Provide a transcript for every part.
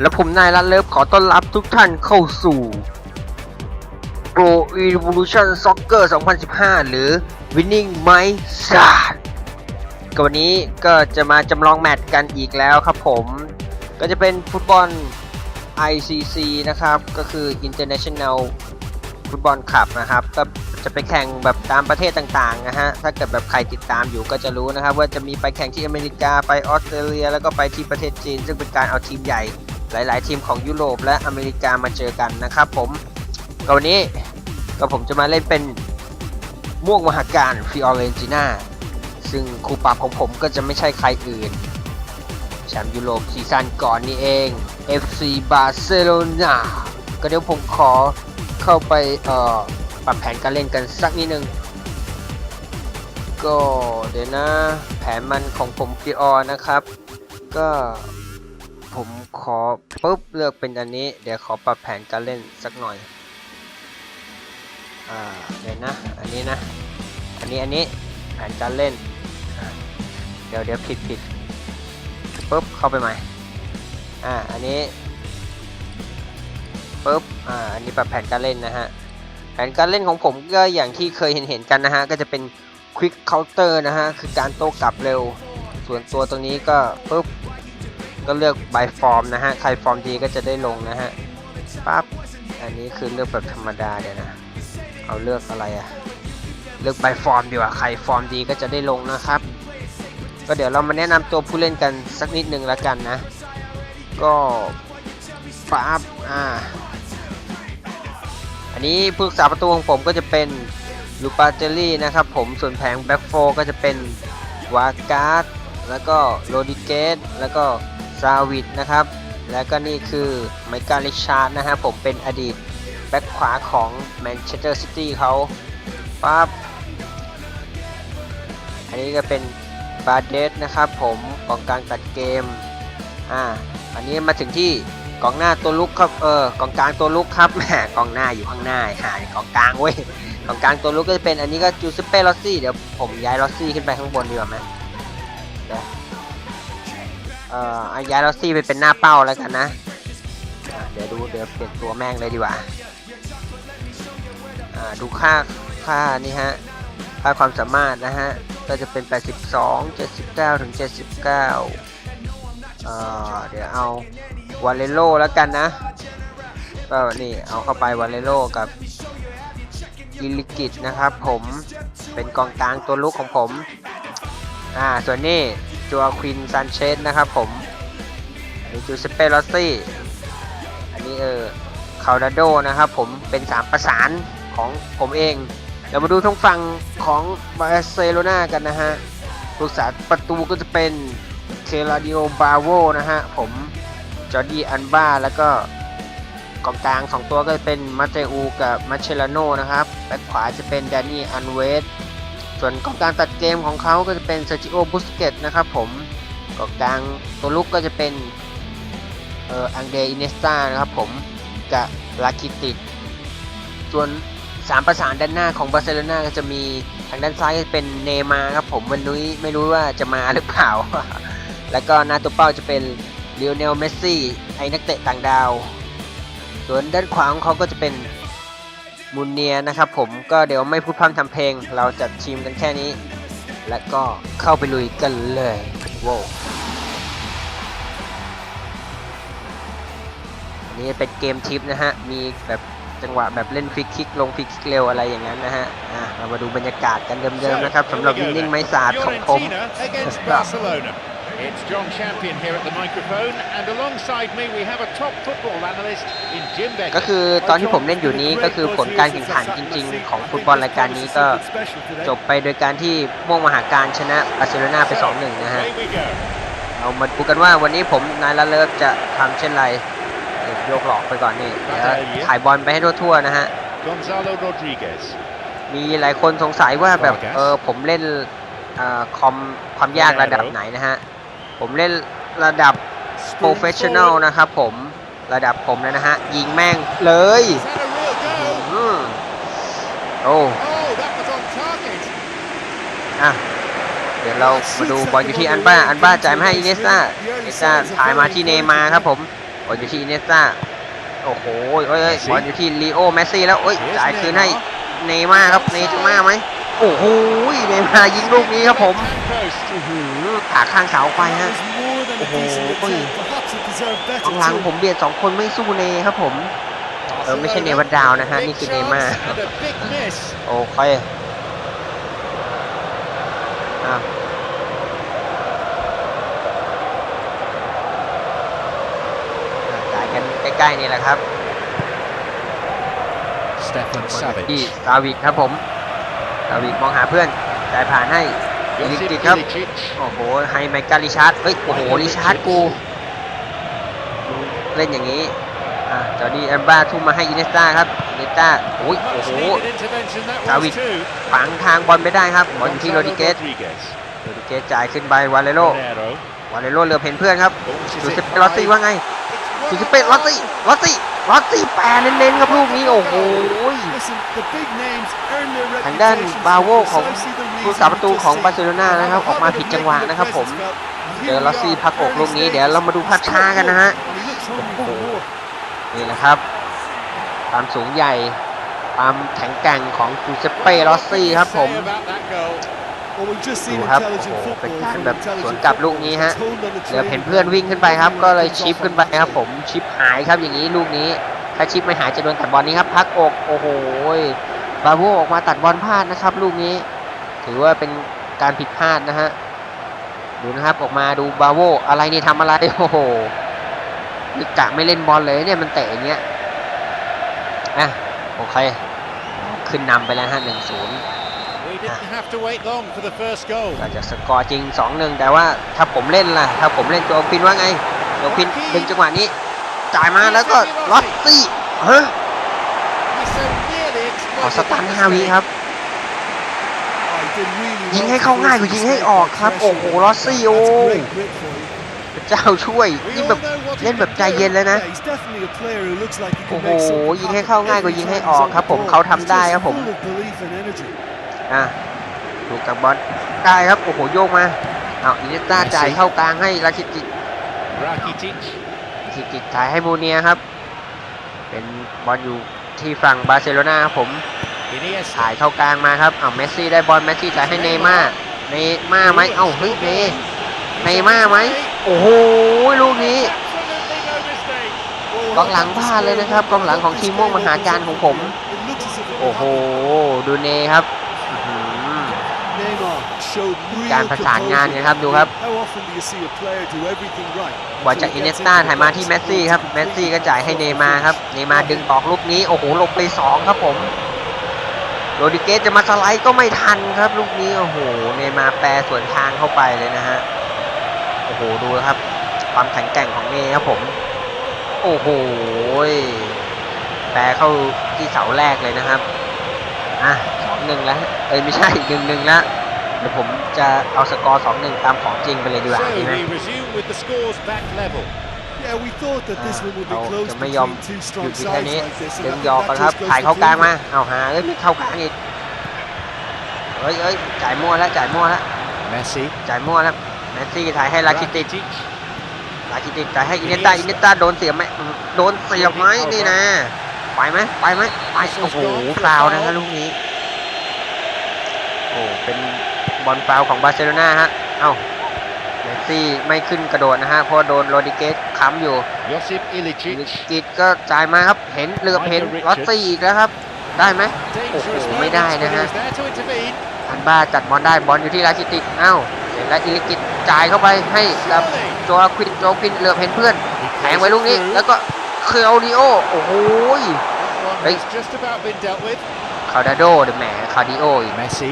และผมนายรัตเลิฟขอต้อนรับทุกท่านเข้าสู่ Pro Evolution Soccer 2015 หรือ Winning My s a r ก็วันนี้ก็จะมาจำลองแมตช์กันอีกแล้วครับผม ก็จะเป็นฟุตบอล ICC นะครับ ก็คือ International ฟุตบอลคลับนะครับ ก็จะไปแข่งแบบตามประเทศต่างๆนะฮะ ถ้าเกิดแบบใครติดตามอยู่ก็จะรู้นะครับ ว่าจะมีไปแข่งที่อเมริกาไปออสเตรเลีย แล้วก็ไปที่ประเทศจีน ซึ่งเป็นการเอาทีมใหญ่ หลาย ๆ ทีมของยุโรปและอเมริกามาเจอกันนะครับผมก็วันนี้ก็ผมจะมาเล่นเป็นม่วงมหาการฟิออเรนจิน่าซึ่งครูปรับของผมก็จะไม่ใช่ใครอื่นแชมป์ยุโรปซีซั่นก่อนนี่เอง FC Barcelona ก็เดี๋ยวผมขอเข้าไปเอ่อปรับแผนการเล่นกันสักนิดนึง ก็เดี๋ยวนะ แผนมันของผมฟิออนะครับ ก็ ขอปุ๊บเลือกเป็นอันนี้ เดี๋ยวขอปรับแผนการเล่นสักหน่อย อ่า เดี๋ยวนะ อันนี้นะ อันนี้อันนี้แผนการเล่น เดี๋ยวเดี๋ยวผิดผิดปุ๊บเข้าไปใหม่ อ่า อันนี้ปุ๊บ อ่า อันนี้ปรับแผนการเล่นนะฮะ แผนการเล่นของผมก็อย่างที่เคยเห็นเห็นกันนะฮะ ก็จะเป็น Quick Counter นะฮะ คือการโต้กลับเร็ว ส่วนตัวตรงนี้ก็ปุ๊บ ก็เลือก by form นะฮะ ใครฟอร์มดีก็จะได้ลงนะฮะปั๊บ อันนี้คือเลือกแบบธรรมดาเดี๋ยวนะ เอาเลือกอะไรอะเลือก by form ดีกว่า ใครฟอร์มดีก็จะได้ลงนะครับ ก็เดี๋ยวเรามาแนะนำตัวผู้เล่นกันสักนิดหนึ่งแล้วกันนะ ก็ปั๊บ อ่า อันนี้ผู้รักษาประตูของผมก็จะเป็นลูปาเจลลี่นะครับผม ส่วนแผงแบ็กโฟก็จะเป็นวาการ์ดแล้วก็โรดิเกสแล้วก็ ซาวิดนะครับ แล้วก็นี่คือไมกาลิชาร์ดนะฮะผมเป็นอดีตแบ็กขวาของแมนเชสเตอร์ซิตี้เขาปั๊บอันนี้ก็เป็นบาเดสนะครับผมกองกลางตัดเกมอ่าอันนี้มาถึงที่กองหน้าตัวลุกครับเออกองกลางตัวลุกครับแหมกองหน้าอยู่ข้างหน้าหากองกลางเว้ยกองกลางตัวลุกก็จะเป็นอันนี้ก็จูเซเป้ลอสซี่เดี๋ยวผมย้ายลอสซี่ขึ้นไปข้างบนดีกว่าไหม อ่อเอาย้ายลอซี่ไปเป็นหน้าเป้าแล้วกันนะเดี๋ยวดูเดี๋ยวเปลี่ยนตัวแม่งเลยดีกว่าอ่าดูค่าค่านี่ฮะค่าความสามารถนะฮะก็จะเป็น 82 79 ถึง 79เอ่อเดี๋ยวเอาวาเลโลแล้วกันนะก็นี่เอาเข้าไปวาเลโลกับอิลิกิตนะครับผมเป็นกองกลางตัวลุกของผมอ่าส่วนนี้ จัวควินซานเชสนะครับผม อันนี้จูเซเป้ลอสซี่ อันนี้เออคาราโดนะครับผมเป็นสามประสานของผมเอง เรามาดูทางฝั่งของบาร์เซโลนากันนะฮะผู้สาประตูก็จะเป็นเคลาดิโอบาโวนะฮะผมจอร์ดีอันบ้าแล้วก็กองกลางสองตัวก็จะเป็นมาเตอูกับมาเชลาโนนะครับแบ็คขวาจะเป็นแดนนี่อันเวส ส่วนกองกลางตัดเกมของเขาก็จะเป็นเซอร์จิโอ บุสเกตนะครับผมกองกลางตัวลุกก็จะเป็นเอออังเดอินเนสตานะครับผมกับลาคิติดส่วนสามประสานด้านหน้าของบาร์เซโลนาก็จะมีทางด้านซ้ายเป็นเนมาครับผมวันนี้ไม่รู้ว่าจะมาหรือเปล่า แล้วก็หน้าตัวเป้าจะเป็นเล o โอเนลเมสซี่ไอ้นักเตะต่างดาว ส่วนด้านขวาของเขาก็จะเป็น มูนเนียนะครับผมก็เดี๋ยวไม่พูดพร่ำทำเพลง เราจัดทีมกันแค่นี้ แล้วก็เข้าไปลุยกันเลยว้าวอันนี่เป็นเกมทิปนะฮะ มีแบบจังหวะแบบเล่นฟรีคิกลงฟรีคิกเร็วอะไรอย่างนั้นนะฮะอะเรามาดูบรรยากาศกันเดิมๆนะครับสำหรับวินนิ่งไม้ศาสตร์ของผม Fiorentina against Barcelona. It's John Champion here at the microphone, and alongside me we have a top football analyst in Jim Becker. ก็คือตอนที่ผมเล่นอยู่นี้ก็คือผลการแข่งขันจริง ๆ ของฟุตบอลรายการนี้ก็จบไปโดยการที่ม่วงมหาการชนะบาร์เซโลนาไป 2-1 นะฮะ Away we go. เรามาดูกันว่าวันนี้ผมนายละเลิฟจะทำเช่นไรเดี๋ยวยกหลอกไปก่อนนี่เดี๋ยวถ่ายบอลไปให้ทั่วๆนะฮะ Gonzalo Rodriguez. มีหลายคนสงสัยว่าแบบเออผมเล่นเอ่อคอมความยากระดับไหนนะฮะ ผมเล่นระดับโปรเฟชชั่น a ลนะครับผมระดับผมเลยนะฮะ ยิงแม่งเลย Is that a real goal? อืมโอ้ Oh, that was on target. อะเดี๋ยวเรามาดูบอลอยู่ที่อันบ้า อันบ้าจ่ายมาให้อิเนสตาอิเนสตาถ่ายมาที่เนย์มาร์ครับผมบอลอยู่ที่อินเนสต้าโอ้โหเอ้ยเอ้ยบอลอยู่ที่ลีโอเมสซี่แล้วเอ้ย Here's จ่ายคืนให้ Neymar. เนย์ม่าร์ครับเนย์จะมาไหม โอ้โหเนย์ม่าร์ยิงลูกนี้ครับผม Hand post. อื้อหือขาข้างเสาไปฮะโอ้โหข้างหลังผมเบียดสองคนไม่สู้เนย์ครับผมเออไม่ใช่เนวัดดาวนะฮะ Big นี่คือเนย์ม่าร์ chance and a big miss. โอเคอะจ่ายกันใกล้ๆนี่แหละครับ Stefan ที่ซาวิกครับผม ซาวิกมองหาเพื่อนจ่ายผ่านให้อิลิ Josip กิครับ Ilicic. โอ้โห ให้ไมเคิลริชาร์ด เฮ้ย โอ้โหริชาร์ดกูมึงเล่นอย่างนี้ อะจอร์ดีแอมบ้าทุ่มมาให้อินเนสตาครับอินเนสตาโอ้ยโอ้ Much โห needed intervention that was David. too. ฝังทางบอลไปได้ครับบอลอยู่ที่โร Gonzalo ดิเกส Rodriguez. โรดิเกสจ่ายขึ้นไปวาเลโร Monero. วาเลโรเหลือเห็นเพื่อนครับ Launches ดู it สิเปลอตซี่ wide. ว่าไง It's ดู one สิ on เปลอตซี่ลอตซี่ ลอตซี่แปรเน้นๆครับลูกนี้โอ้โหทางด้านบาโวของผู้สาประตูของบาร์เซโลนานะครับ ออกมาผิดจังหวะนะครับผมเจอลอสซี่พักอกลูกนี้เดี๋ยวเรามาดูภาพช้ากันนะฮะโอ้โหนี่แหละครับความสูงใหญ่ความแข็งแกร่งของคูเซเป้ลอสซี่ครับผม Say about that goal. ดูครับโอ้โหเป็นการแบบสวนกลับลูกนี้ฮะเหลือเห็นเพื่อนวิ่งขึ้นไปครับ ก็เลยชิปขึ้นไปครับ ผมชิปหายครับอย่างนี้ลูกนี้ถ้าชิปไม่หายจะโดนตัดบอลนี้ครับพักอกโอ้โหบาโวออกมาตัดบอลพลาดนะครับ ลูกนี้ ถือว่าเป็นการผิดพลาดนะฮะดูนะครับออกมาดูบาโวอะไรนี่ทำอะไรโอ้โหนี่กะไม่เล่นบอลเลยเนี่ยมันเตะอย่างเงี้ยอะโอเค ขึ้นนำไปแล้วฮะหนึ่งศูนย์ We didn't have to wait long for the first goal. ก็จะสกอร์จริง 2-1 แต่ว่าถ้าผมเล่นล่ะ ถ้าผมเล่นโจพินว่าไงโจพินดึงจังหวะนี้ จ่ายมาแล้วก็ลอตซี่เฮ้ย He so nearly ขอ exploited สตัน that 5วิ mistake. ครับ ยิงให้เข้าง่ายกว่ายิงให้ออกครับ โอ้โหลอสซี่โอ้พระเจ้าช่วย We นี่ all แบบ know what he เล่นแบบ can ใจ do. เย็นเลยนะโอ้โหยิงให้เข้าง่ายกว่ายิงให้ออกครับ ผมเขาทำได้ครับผมอะ ถูกกับบอลได้ครับ โอ้โห โยกมาเอาอินเนสต้าจ่ายเข้ากลางให้ราชิติ Rakitic. ทิกิจถ่ายให้มูเนียครับ เป็นบอลอยู่ที่ฝั่งบาร์เซโลนาครับผม Iniesta. ถ่ายเข้ากลางมาครับเอาเมสซี่ได้บอลเมสซี่จ่ายให้เนย์ม่าร์เนย์ม่าร์ไหมเอ้าเฮ้ยเนย์เนย์ม่าร์ไหมโอ้โหลูกนี้ Absolutely no mistake. กองหลังพลาดเลยนะครับกองหลังของทีมม่วงมหาการของผม โอ้โห ดูเนย์ครับอื้อหือ การประสานงานไงครับดูครับบอลจากอินเนสตาถ่ายมาที่เมสซี่ครับเมสซี่ก็จ่ายให้เนย์มาร์ครับเนย์มาร์ดึงออกลูกนี้โอ้โหหลบไปสองครับผมโรดิเกสจะมาสไลด์ก็ไม่ทันครับ ลูกนี้โอ้โหเนย์มาร์แปรสวนทางเข้าไปเลยนะฮะโอ้โหดูครับ ความแข็งแกร่งของเนย์ครับผม โอ้โหแปรเข้าที่เสาแรกเลยนะครับอะสองหนึ่งแล้วเอ้ยไม่ใช่หนึ่งหนึ่งแล้ว เดี๋ยวผมจะเอาสกอร์สองหนึ่งตามของจริงไปเลยดีกว่า So ดีไหม we resume with the scores back level. เราจะไม่ยอมหยุดอยู่แค่นี้ดึงยอกกันครับถ่ายเข้ากลางมาเอาหาเอ้ยไม่เข้ากลางอีกเอ้ยเอ้ยจ่ายมั่วแล้วจ่ายมั่วแล้ว Messi. จ่ายมั่วแล้วแมสซี่ถ่ายให้ลาคิติ Rakitic. ลาคิติจ่ายให้อินเนต้าอินเนต้าโดนเสียบไหมอืมโดนเสียบไหมนี่นะไปไหมไปไหมไปโอ้โหฟาวล์นะฮะลูกนี้โอ้เป็น บอลฟาวล์ของบาร์เซโลนาฮะ เอ้าเมสซี่ไม่ขึ้นกระโดดนะฮะเพราะโดนโรดิเกสค้ำอยู่ Josip อิลิ Ilicic. กิตก็จ่ายมาครับ เห็นเหลือบเห็น Michael Richards ลอตซี่อีกแล้วครับ ได้ไหม Dangerous Oh, moments, ไม่ได้นะ but he ฮะ was there to intervene. อันบ้าจัดบอลได้บอลอยู่ที่ราชิติกเอ้าเสร็จแล้วอิลิกิตจ่ายเข้าไปให้กับ Surely. โจอาควินโจควินเหลือบเห็นเพื่อน He แทงไว้ลูกนี้ through. แล้วก็เคลดิโอโอ้โห That one Hey. has just about been dealt with. คาร์ดาโดเดอะแหมคาร์ดิโออีก Messi.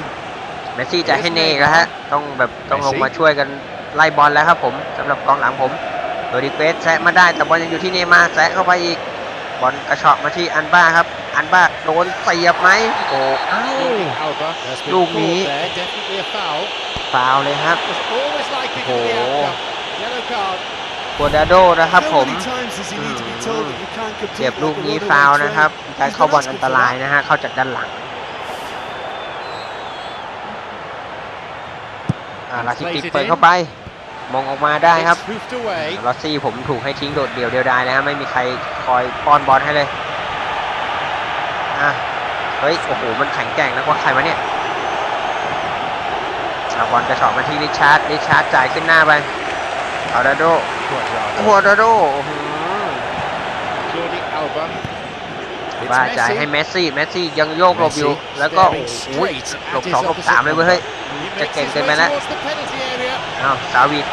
เมสซี่จะให้เน่แล้วฮะ ต้องแบบต้องลงมาช่วยกันไล่บอลแล้วครับผมสำหรับกองหลังผมโดดิเกสแซะมาได้แต่บอลยังอยู่ที่เนย์มาร์แซะเข้าไปอีกบอลกระเชอกมาที่อันบ้าครับ อันบ้าโดนเสียบไหมโอ้เอ้า Alba has been Look caught me. there. Definitely a foul. ฟาวล์เลยครับ Was always likely to be the Oh. outcome. Yellow card. โคดาโดนะครับผมเจ็บลูกนี้ฟาวล์นะครับมีการเข้าบอลอันตรายนะฮะเข้าจากด้านหลัง อ่าลาคิติเปิดเข้าไป มองออกมาได้ครับ It's hoofed away. ลอสซี่ผมถูกให้ทิ้งโดดเดี่ยวเดียวดายนะฮะไม่มีใครคอยป้อนบอลให้เลยอะเฮ้ยโอ้โหมันแข็งแกร่งนะว่าใครวะเนี่ยเอาบอลกระชอกมาที่ริชาร์ดริชาร์ดจ่ายขึ้นหน้าไปเอาดาโด Cuadrado. หัวดาโดโอ้โห Jordi Alba. It's ว่าจ่าย Messi. ให้เมสซี่เมสซี่ยังโยกหลบอยู่ แล้วก็โอ้โหหลบสองหลบสามเลยเว้ยเฮ้ย He Chắc makes kèm his tên way bên á. towards the penalty area. อ้าวสาวิด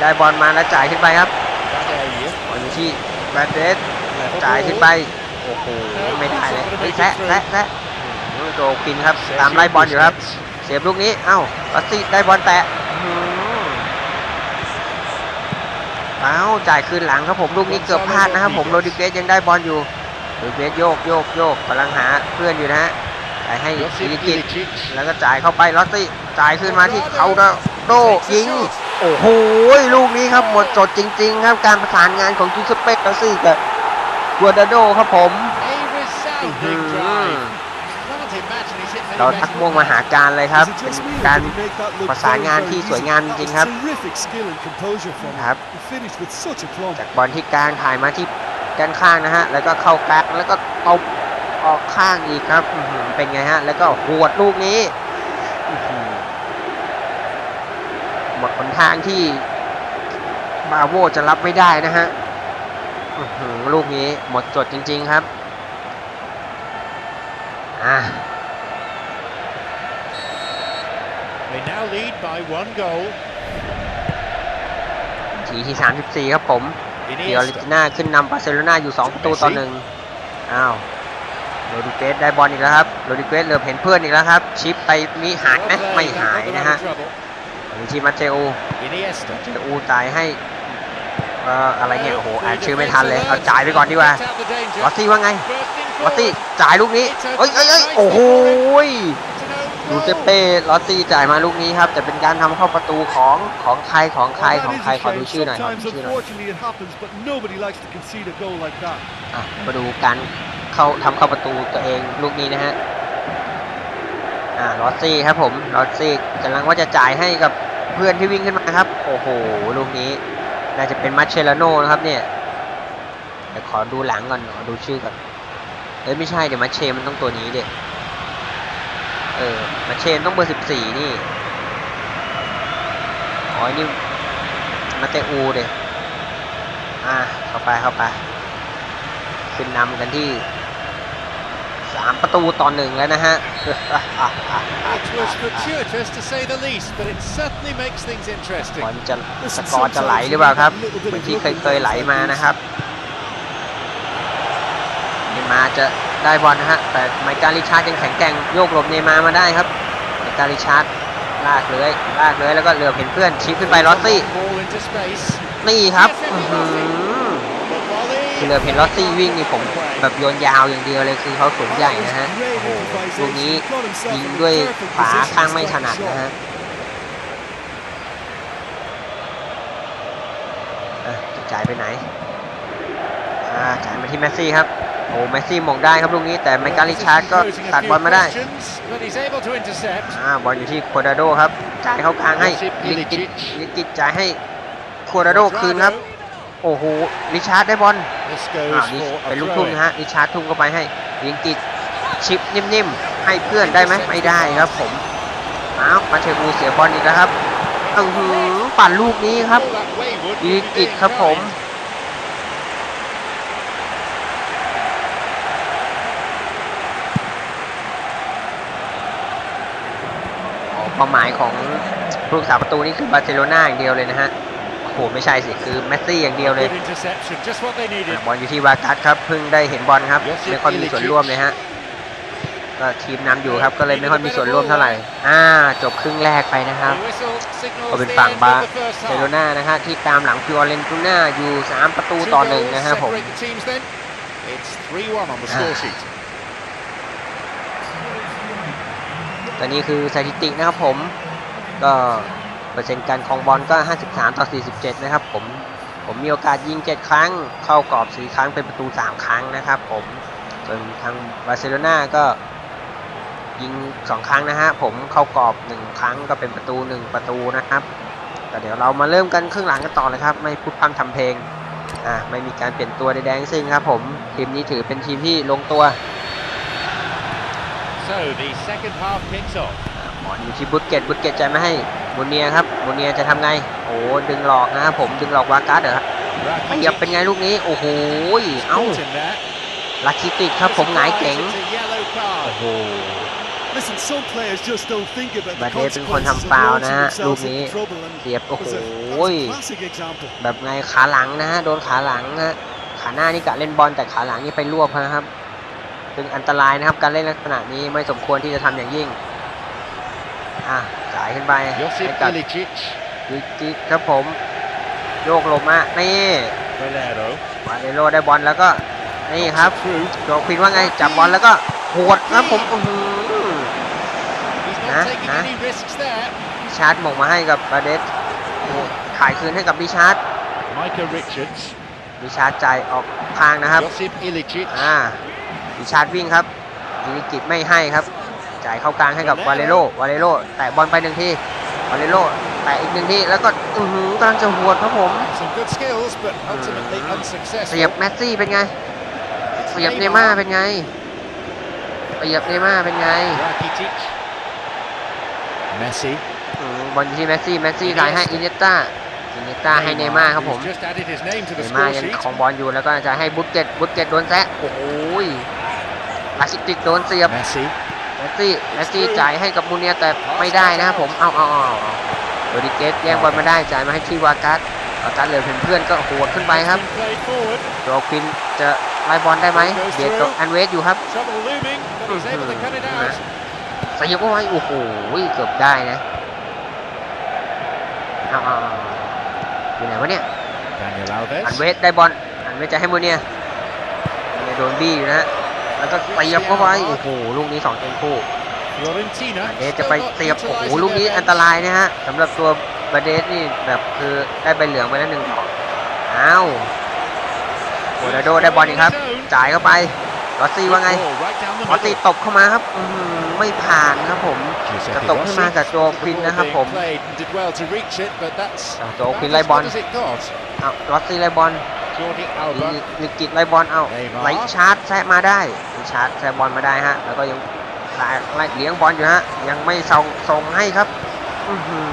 ได้บอลมาแล้วจ่ายขึ้นไปครับ That area. บอลอยู่ที่แบดเดส Level จ่ายขึ้น ball. ไปโอ้โหไม่ได้เลยเฮ้ยแซะแซะแซะอื้อหือโดกินครับตามไล่บอลอยู่ครับเสียบลูกนี้เอ้าลัสซี่ได้บอลแตะอื้อหือเอ้าจ่ายคืนหลังครับผมลูกนี้เกือบพลาดนะครับผมโรดิเกสยังได้บอลอยู่โร ดิเกสโยกโยกโยกกำลังหาเพื่อนอยู่นะฮะจ่ายให้ Josip ซิลิกิต Ilicic. แล้วก็จ่ายเข้าไปลอตตี้จ่ายขึ้นมาที่เขาดาโดยิง โอ้โหลูกนี้ครับหมดจดจริง ๆ ครับการประสานงานของจูสเปกลอสซี่กับกัวดาโดครับผม A resounding drive. Can't imagine he's hit many เราทัก better ม่วง than มา that. หาการเลยครับ Is it เป็น just me, or การ did he make that look ประสานงาน very, ที่ very สวยงามจ easy? ริง That ๆครับ was Terrific skill and composure from him. ครับ He finished with such a plumb. จากบอลที่กลางถ่ายมาที่ ด้านข้างนะฮะ แล้วก็เข้ากลางแล้วก็เอาออกข้างอีกครับอื้อหือเป็นไงฮะ แล้วก็หวดลูกนี้อื้อหือหมดหนทางที่บาโวจะรับไม่ได้นะฮะอื้อหือลูกนี้หมดจดจริง ๆครับอะ They now lead by one goal. ทีที่ 34 ครับผม เดียริ Iniesta. จิน่าขึ้นนำบาร์เซโลนาอยู่ 2 ประตูต่อหนึ่งอ้าวโรดิเกสได้บอลอีกแล้วครับโรดิเกสเหลือบเห็นเพื่อนอีกแล้วครับ ชิปไปมีหายไหม Well played, ไม่ that หาย got them นะ out ฮะ of trouble. อยู่ที่มาเตโอ Iniesta. เตโอจ่ายให้เอ่ออะไรเนี่ยโอ้โหอ่านชื่อไม่ทันเลยเอาจ่ายไปก่อนดีกว่า Gets out the danger. ลอสซี่ว่าไง Bursting ลอสซี่ forward. จ่ายลูกนี้เอ้ยเอ้ยเอ้ยโอ้โห ดูเซ goal. เป้ลอสซี่จ่ายมาลูกนี้ครับ แต่เป็นการทำเข้าประตูของของใครของใคร Well, ของ that is ใคร a ขอดู shame. ชื่อหน่อยขอดู Sometimes, ชื่อหน่อย unfortunately, it happens, but nobody likes to concede a goal like that. อะมาดูการเข้าทำเข้าประตูตัวเองลูกนี้นะฮะอ่าลอสซี่ครับผมลอสซี่กำลังว่าจะจ่ายให้กับเพื่อนที่วิ่งขึ้นมาครับ โอ้โหลูกนี้ น่าจะเป็นมัชเชลาโน่นะครับเนี่ยเดี๋ยวขอดูหลังก่อนขอดูชื่อก่อนเอ้ยไม่ใช่เดี๋ยวมัชเชมันต้องตัวนี้เด็ เออมัชเชนต้องเบอร์สิบสี่นี่อ๋อนี่มาเตอูเด็อ่าเข้าไปเข้าไป ขึ้นนำกันที่สามประตูต่อหนึ่งแล้วนะฮะ It was fortuitous to say the least, but it certainly makes things interesting. บอลจะสกอร์จะไหลหรือเปล่าครับเหมือนที่เคยเคยไหลมานะครับเนย์มาร์จะ ได้บอลนะฮะ แต่ไมค์การิชาร์ดยังแข็งแกร่งโยกหลบเนย์มามาได้ครับไมค์การิชาร์ดลากเลยลากเลยแล้วก็เหลือเห็นเพื่อนชิปขึ้นไปลอสซี่นี่ครับคือเหลือเห็นลอสซี่วิ่งนี่ผมแบบโยนยาวอย่างเดียวเลยคือเขาสูงใหญ่นะฮะโอ้โหลูกนี้ยิงด้วยขวาข้างไม่ถนัดนะฮะจ่ายไปไหนอ่าจ่ายมาที่เมสซี่ครับ อ้เมสซี่หมงได้ครับลูกนี้แต่ไมค์การลิชาร์ดก็ Posing a ตัด few บอลมาได้ questions, But he's able to intercept. อ่าบอลอยู่ที่โควาดาโดครับจ่ายเข้ากลางให้ Josip ลิกิต Ilicic ลิกิตจ่ายให้โควาดาโดคืนครับ โอ้โหลิชาร์ดได้บอล This อ่า goes นี่ for เป็น a ลูก throw ทุ่ง in. นะฮะลิชาร์ดทุ่งเข้าไปให้ลิงกิตชิปนิ่มๆให้เพื่อนได้ไหมไม่ได้ครับผมอ้าวมาเทกูเสียบอลอีกแล้วครับอือหือปั่นลูกนี้ครับ All that wayward ลิ would be กิต being ครับผม tried. อ๋อเป้าหมายของผู้รักษาประตูนี่คือบาร์เซโลนาอย่างเดียวเลยนะฮะโอ้โหไม่ใช่สิคือเมสซี่อย่างเดียวเลย Good interception, just what they needed. อะบอลอยู่ที่วากัสครับเพิ่งได้เห็นบอลครับไม่ค่อยมีส่วนร่วมเลยฮะก็ทีมนำอยู่ครับก็เลยไม่ค่อยมีส่วนร่วมเท่าไหร่อ่าจบครึ่งแรกไปนะครับ The whistle signals ก็เป็น the ฝั่ง end บา of ร์ the first เซโล half. นานะฮะที่ตามหลังฟิออเรนติน่าอยู่ 3 ประตู Two ต่อหนึ่ง goals นะฮะผม ต่นี่คือสถิตินะครับผมก็เปอร์เซ็นต์การครองบอลก็ 53 ต่อ 47 นะครับผมผมมีโอกาสยิง 7 ครั้ง เข้ากรอบ 4 ครั้งเป็นประตู 3 ครั้งนะครับผมส่วนทางบาร์เซโลนาก็ยิง 2 ครั้งนะฮะผมเข้ากรอบ 1 ครั้งก็เป็นประตู 1 ประตูนะครับก็เดี๋ยวเรามาเริ่มกันครึ่งหลังกันต่อเลยครับ ไม่พูดพร่ำทำเพลงอะไม่มีการเปลี่ยนตัวใดๆทั้งสิ้นครับผมทีมนี้ถือเป็นทีมที่ลงตัว So the second half kicks off. บอลอยู่ที่บุตเกตบุตเกตใจไม่ให้มูเนียครับมูเนียจะทำไง โอ้ดึงหลอกนะครับผมดึงหลอกวาการ์ดเหรอครับเหยียบเป็นไงลูกนี้โอ้โหเอ้า Caught him there. ลักคิติกครับผมหงายเก๋ง It's a yellow โอ้ card. โห Listen, some players just don't think about the บัดเดย์เป็นคน consequences ทำ of ฟาวล์ launching นะฮะลูก themselves นี้ into trouble. And เสียบโอ้ that โห was a, that was a classic example. แบบไงขาหลังนะฮะโดนขาหลังนะฮะขาหน้านี่กะเล่นบอลแต่ขาหลังนี่ไปรวบนะครับ ซึ่งอันตรายนะครับการเล่นลักษณะนี้ไม่สมควรที่จะทำอย่างยิ่ง อะจ่ายขึ้นไปให้ Josip กับ Ilicic. ดิจิครับผมโยกลงมานี่ Valero. วาเดโรได้บอลแล้วก็นี่ครับ Through. โจควินว่าไงจับบอลแล้วก็หวดครับผมอื้อหือ He's Nah, not taking nah. any risks there. ชาร์จหมงมาให้กับบาเดสโอ้ขายคืนให้กับดิชาร์ด Micah Richards. ดิชาร์ดจ่ายออกทางนะครับ Josip Ilicic. อ่า ดิชาร์ดวิ่งครับยูนิกิจไม่ให้ครับ จ่ายเข้ากลางให้กับวาเลโรวาเลโรแตะบอลไปหนึ่งทีวาเลโรแตะอีกหนึ่งทีแล้วก็อือหือกำลังจะหวดครับผม Some good skills, but ultimately unsuccessful. เสียบแมสซี่เป็นไงเสียบเนย์ม่าร์เป็นไงเสียบเนย์ม่าร์เป็นไง Rakitic. Messi. อืมบอลอยู่ที่แมสซี่แมสซี่จ่ายให้อินเนต้าอินเนต้าให้เนย์ม่าร์ครับผม who's Just added his name to เน the ย์ม่า score ร์ยัง sheet. ของบอลอยู่แล้วก็จะให้บุตเกตบุตเกตโดนแซะโอ้โห ลาชิติกโดนเสียบ Messi. แมสซี่แมสซี่จ่ายให้กับมูเนียแต่ไม่ได้นะครับผมเอาเอาเอาเอาโรดิเกสแย่งบอลมาได้จ่ายมาให้ที่วากัสวากัสเหลือเป็นเพื่อนก็โหดขึ้นไปครับ Been played forward. โรควินจะไล่บอลได้ไหมเบียดกับอันเวสอยู่ครับ Trouble looming, but he's able to cut it out. สยิบเอาไว้โอ้โหเกือบได้นะเอาเอาเอาอยู่ไหนวะเนี่ย Daniel อัน Alves. เวสได้บอลอันเวสจะให้มูเนียมูเนียโดนบี้อยู่นะฮะ แล้วก็เสียบเข้าไปโอ้โหลูกนี้สองเต็มคู่ Fiorentina. บาเดสจะไป still not เสียบโอ้โห utilising ลูกนี้ their อันตรายนะฮะสำหรับตัวบาเดสนี่แบบคือได้ใบเหลืองไปแล้วหนึ่งดอกอ้าวโอนาโดได้บอลอีกครับ จ่ายเข้าไปรอสซี่ว่าไง Ball right down the รอสซี่ middle. ตบเข้ามาครับอื้อหือไม่ผ่านครับผม Giuseppe จะตกขึ้นมา Rossi. กับโจควิน The ball นะครับ being ผม played and did well to reach it, but that's เอาโจ about ควินไล่ as บอล good as it got. เอารอสซี่ไล่บอล Jordi ลิ Alba. ลิกิตไล่บอลเอาได้มาไล่ชาร์จแซะมาได้ชาร์จแซะบอลมาได้ฮะแล้วก็ยังไล่ไล่เลี้ยงบอลอยู่ฮะยังไม่ส่งส่งให้ครับอื้อหือ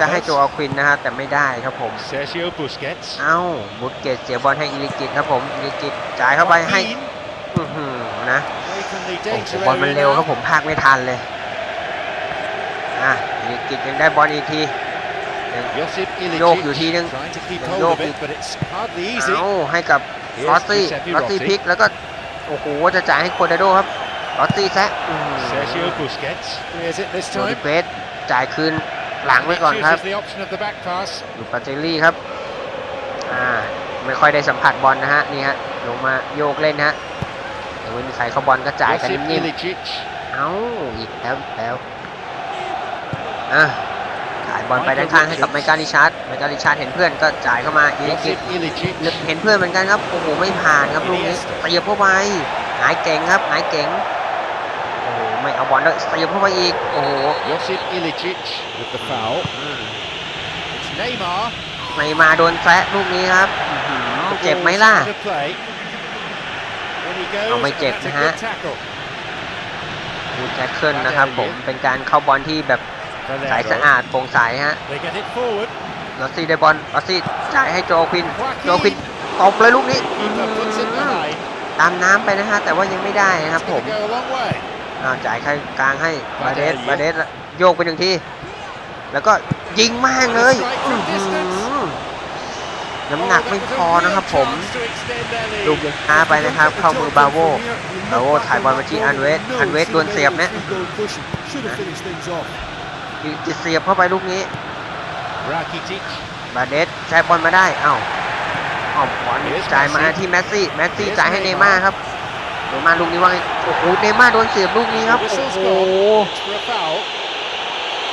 จะให้โจอาควินนะฮะแต่ไม่ได้ครับผม Sergio Busquets. เอ้าบุตเกตเสียบอลให้อิลิกิตครับผมอิลิกิตจ่ายเข้าไปให้ Joaquin อื้อหือนะ away from the โอ้โห danger บอลมัน area เร็วครับ now. ผมพากไม่ทันเลยอะอิลิกิตยังได้บอลอีกที Josip Ilicic โยกอยู่ทีนึง trying to keep ยัง hold โยก of อี it, ก but it's hardly easy. เอ้าให้กับ Here's ลอสซี่ Giuseppe ลอสซี่ Rossi. พลิกแล้วก็ โอ้โห จะจ่ายให้โคดาโดครับลอสซี่แซะอื้อหือ Sergio Busquets. Clears it this โจดิ time. เฟสจ่ายคืนหลังไว้ก่อนครับ Chooses the option of the back pass. อยู่ปาเจลลี่ครับอ่าไม่ค่อยได้สัมผัสบอลนะฮะนี่ฮะลงมาโยกเล่นนะฮะยังไม่มีใครเข้าบอลก็จ่ายกัน Josip นิ่ม Ilicic. ๆเอ้าอีกแล้วอีกแล้วอะจ่าย บอลไปด้านข้างให้กับไมค์การิชาร์ดไมค์การิชาร์ดเห็นเพื่อนก็จ่ายเข้ามาอีกิ Josip Ilicic. เห็นเพื่อนเหมือนกันครับโอ้โหไม่ผ่านครับลูกนี้เสียบเข้าไปหายเก่งครับหายเก่งโอ้โหไม่เอาบอลแล้วเสียบเข้าไปอีกโอ้โห Josip Ilicic with the foul. อืม It's Neymar. ไม่มาโดนแซะลูกนี้ครับอื้อหือเจ็บไหมล่ะ Into play. In he goes, เอาไม่เจ็บ and นะ that's a ฮะ good tackle. ดูแจ็คเกิลนะครับผมเป็นการเข้าบอลที่แบบ ใสสะ Valero. อาดโปร่งใสฮะ They get it forward. ลอสซี่ได้บอลลอสซี่จ่ายให้โจควิน โจควิน Joaquin. ตบเลยลูกนี้ Keeper puts it behind. ตามน้ำไปนะฮะ แต่ว่ายังไม่ได้นะครับ It's ผม going to go a long way. อ่าจ่ายใครกลางให้บาเดส Badelli บาเดสโยกไปหนึ่งที แล้วก็ยิงแม่งเลย Strike อื้ from อหื distance. อน้ำหนัก Oh, ไม่ that was พ a อ real นะครับผม chance to extend their lead. ลูกยังช้าไปนะครับ เข้ามือบาโวบาโวถ่ายบอลมาที่อันเวสอันเวสโดนเสียบนะ Should have finished things off. จะเสียบเข้าไปลูกนี้ Rakitic. บาเดสแซบบอลมาได้ เอ้าเอาบอลจ่ายมาที่แมสซี่ แมสซี่จ่ายให้เนย์ม่าร์ครับเนย์ม่าร์ลูกนี้ว่าไงโอ้โห เนย์ม่าร์โดนเสียบลูกนี้ครับ โอ้โห It's for a foul.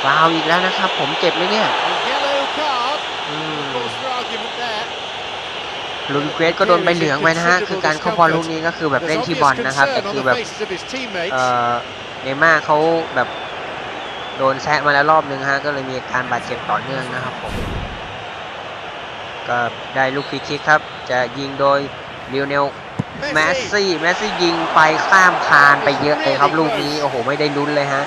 ฟาวล์อีกแล้วนะครับ ผมเจ็บไหมเนี่ย A yellow card. อืม Cause for argument there. ลูนเกรสก็โดนใบเหลืองไปนะฮะ คือการเข้าบอลลูกนี้ก็คือแบบเล่น There's ที่บอล obvious นะครับ แต่ concern คือ on the แบบ faces of his teammates. เอ่อเนย์ม่าร์เขาแบบ โดนแซะมาแล้วรอบนึงฮะก็เลยมีอาการบาดเจ็บต่อเนื่องนะครับผมก็ได้ลูกฟรีคิกครับ จะยิงโดยลิโอเนลแมสซี่แมสซี่ยิงไปข้ามคานไปเยอะเลยครับลูกนี้ โอ้โห ไม่ได้ลุ้นเลยฮะ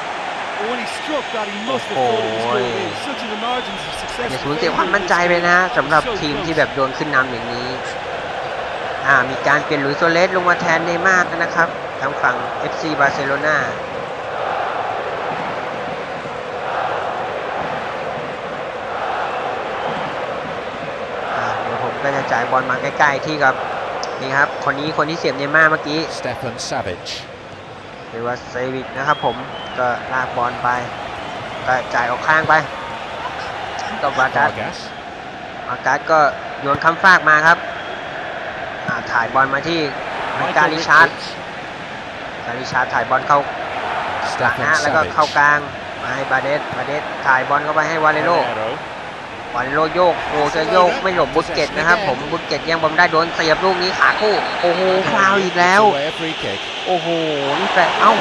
But when he struck that, he must have Oh, thought it was boy. going in. Such an emergency success. อย่าสูญเสียความมั่นใจไปนะสำหรับทีมที่แบบโดนขึ้นนำอย่างนี้ อ่ามีการเปลี่ยนลุยโซเลสลงมาแทนเนย์ม่าร์นะครับทางฝั่ง FC บาร์เซโลนาเดี๋ยวผม ก็จะจ่ายบอลมาใกล้ๆที่กับนี่ครับคนนี้คนที่เสียบเนย์ม่าร์เมื่อกี้ Stefan Savic. หรือว่าเซวิกนะครับผมก็ลากบอลไปก็จ่ายออกข้างไปต่อบากัส Vargas. อาการ์ดก็โยนคำฟากมาครับอ่าถ่ายบอลมาที่ Michael การิชาร์ด Richards. การิชาร์ดถ่ายบอลเข้าหลัง Stefan นะแล้วก็ Savic. เข้ากลางมาให้บาเดสบาเดสถ่ายบอลเข้าไปให้วาเลโร Guerrero. วาเลโรโยกโอ้จะโยกไม่หลบบุสเกตนะครับผมบุสเกตยังบอลได้โดนเสียบลูกนี้ขาคู่โอ้โหฟาวล์อีกแล้ว Away a free kick. โอ้โหนี่แฟร์เอ้า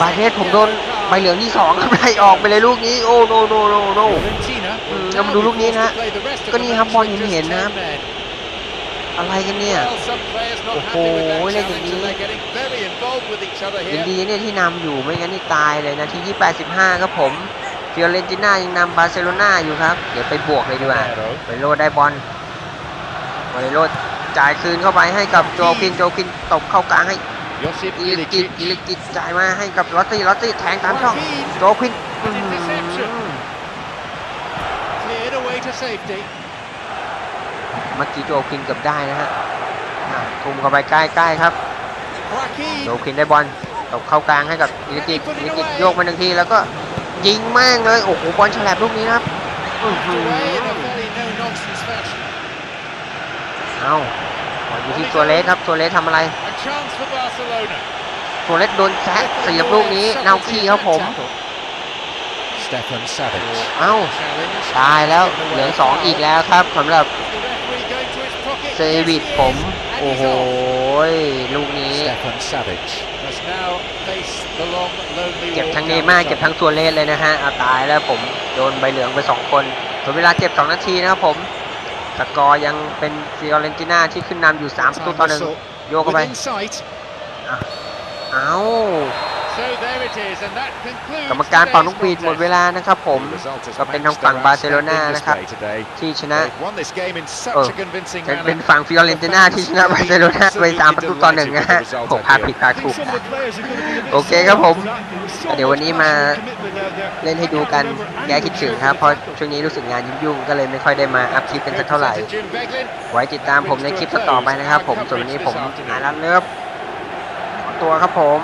บาเดสผมโดนใบเหลืองที่สองครับไล่ออกไปเลยลูกนี้โอ้โนโนโนโน Fiorentina will อืมเรามาดูลูกนี้นะ play the rest of ก็ the นี่ match ครับบอล with just เห็นๆนะครับ10 men. อะไรกันเนี่ย Well, some players not โอ้โห happy with that เล่นอย่าง challenge นี้ and they're getting very involved with each other ยิน here. ดีเนี่ยที่นำอยู่ไม่งั้นนี่ตายเลยนาทีที่85ครับผม ฟิโอเรนติน่ายังนำบาร์เซโลนาอยู่ครับ เดี๋ยวไปบวกเลยดีกว่า Guerrero. วาเลโรได้บอลวาเลโรจ่ายคืนเข้าไปให้กับโจคินโจคินตบเข้ากลางให้ Josip อิลิกิต Ilicic. อิลิกิตจ่ายมาให้กับลอตตี้ลอตตี้แทงตามช่อง Joaquin โจคินอื้อหือ Cleared away to safety. เมื่อกี้โจคินเกือบได้นะฮะอะทุ่มเข้าไปใกล้ๆครับ Joaquin โจคินได้บอลตบเข้ากลางให้กับอิลิกิตอิลิกิตโยกมาหนึ่งทีแล้วก็ ยิงแม่งเลย โอ้โหบอลฉลับลูกนี้นะครับอื้อหือ away in a very no-nonsense fashion. เอาบอลอยู่ที่ตัวเล็กครับตัวเล็กทำอะไร A chance for Barcelona. ตัวเล็กโดนแซะเสียบลูกนี้เน่าขี้ครับผม Stefan Savic. เอ้า Challenge. ตายแล้วเหลืองสองอีกแล้วครับสำหรับ The referee going to his pocket. เซวิด Yes, he ผม is. And โอ้ he's โห off. ลูกนี้ Stefan Savic must now face the long, lonely เก็บ walk ทั้งเน down ม่า the เก็บ tunnel. ทั้งตัวเลสเลยนะฮะเอาตายแล้วผมโดนใบเหลืองไปสองคนส่วนเวลาเจ็บ2นาทีนะครับผมสกอร์ยังเป็นฟิออเรนติน่าที่ขึ้นนำอยู่3ประตูต่อหนึ่งโยกเข้าไป Within sight. เอ้า So there it is, and that concludes กรรมการเป่านุก today's หวีดหมดเว contest. ลานะครับผม The result has ก็เป็น matched ทางฝั่ง their บาร์เซโลนา outstanding นะครับ display today. ที่ชนะ They've won this game in such เออ a convincing เป็น manner. เป็นฝั่งฟิออเรนติน่าที่ชนะบาร์เซโลนาไป3ประตูต่อหนึ่งนะฮะผมพาผิดพา I ถู think ก some of the players are going to be a bit โอเคครับผม sensitive to that. There was so เดี๋ยววันนี้ much มา passion and commitment out there. เล่นให้ดูกันแก้คิดถึงครับเพราะช่วงนี้รู้สึกงานยุ่งๆก็เลยไม่ค่อยได้มาอัพคลิปกันสักเท่าไหร่ Represented Jim Beglin. ไว้ติดตามผมในคลิปต่อๆไปนะครับ ผมส่วนวันนี้ผมอารันเลิฟขอตัวครับผม